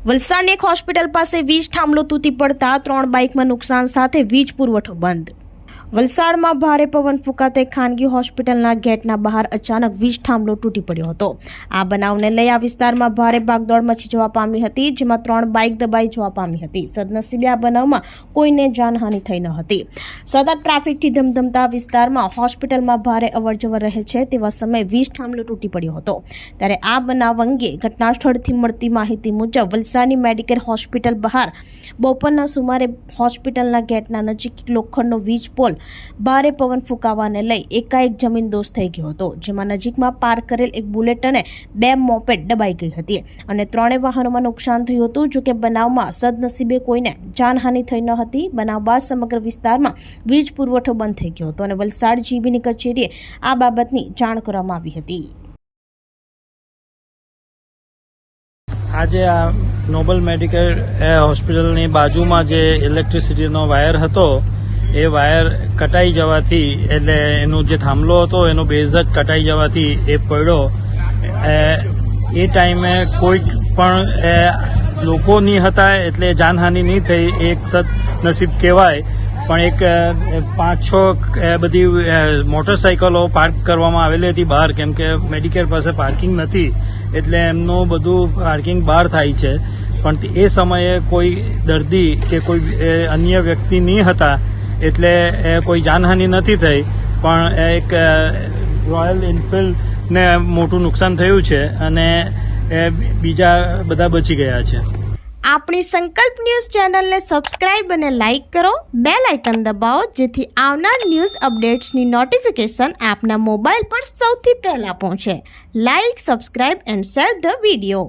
વલસાડની એક હોસ્પિટલ પાસે વીજ થાંભલો તૂટી પડતા ત્રણ બાઇકમાં નુકસાન સાથે વીજ પુરવઠો બંધ. વલસાડમાં ભારે પવન ફૂંકાતે ખાનગી હોસ્પિટલના ગેટના બહાર અચાનક વીજ થાંભલો તૂટી પડ્યો હતો. આ બનાવને લઈ આ વિસ્તારમાં ભારે ભાગદોડ મચી જવા પામી હતી, જેમાં ત્રણ બાઇક દબાઈ જવા પામી હતી. સદનસીબે આ બનાવમાં કોઈને જાનહાનિ થઈ ન હતી. સતત ટ્રાફિકથી ધમધમતા વિસ્તારમાં હોસ્પિટલમાં ભારે અવરજવર રહે છે તેવા સમયે વીજ થાંભલો તૂટી પડ્યો હતો. ત્યારે આ બનાવ અંગે ઘટના સ્થળથી મળતી માહિતી મુજબ વલસાડની મેડિકલ હોસ્પિટલ બહાર બપોરના સુમારે હોસ્પિટલના ગેટના નજીક લોખંડનો વીજ પોલ ભારે પવન ફૂંકાવાને લઈ એકાએક જમીન દોસ્ત થઈ ગયો હતો, જેમાં નજીકમાં પાર્ક કરેલ એક બુલેટ અને બે મોપેડ દબાઈ ગઈ હતી. અને ત્રણેય વાહનોમાં નુકસાન થયું હતું જોકે બનાવમાં સદનસીબે કોઈને જાનહાનિ થઈ ન હતી. બનાવ બાદ સમગ્ર વિસ્તારમાં વીજ પુરવઠો બંધ થઈ ગયો હતો અને વલસાડ જીબીની કચેરીએ આ બાબતની જાણ કરવામાં આવી હતી. આજે આ નોબલ મેડિકલ હોસ્પિટલની બાજુમાં જે ઇલેક્ટ્રિસિટીનો વાયર હતો એ વાયર કટાઈ જવાથી, એટલે એનો જે થાંભલો હતો, એનો બેઝ જ કટાઈ જવાથી એ પડ્યો. એ ટાઈમે કોઈક પણ લોકો નહીં હતા, એટલે જાનહાનિ નહીં થઈ, એક સદ નસીબ કહેવાય. પણ એક પાંચ છ બધી મોટરસાઇકલો પાર્ક કરવામાં આવેલી હતી બહાર, કેમ કે મેડિકેર પાસે પાર્કિંગ નથી, એટલે એમનું બધું પાર્કિંગ બહાર થાય છે. પણ એ સમયે કોઈ દર્દી કે કોઈ અન્ય વ્યક્તિ નહીં હતા એટલે કોઈ જાનહાનિ નથી થઈ, પણ એક રોયલ એનફિલ્ડને મોટું નુકસાન થયું છે અને બીજા બધા બચી ગયા છે. આપણી સંકલ્પ ન્યૂઝ ચેનલને સબસ્ક્રાઇબ અને લાઇક કરો બે લાઇકન દબાવો, જેથી આવનાર ન્યૂઝ અપડેટ્સની નોટિફિકેશન આપના મોબાઈલ પર સૌથી પહેલા પહોંચે. Like, subscribe and share the video.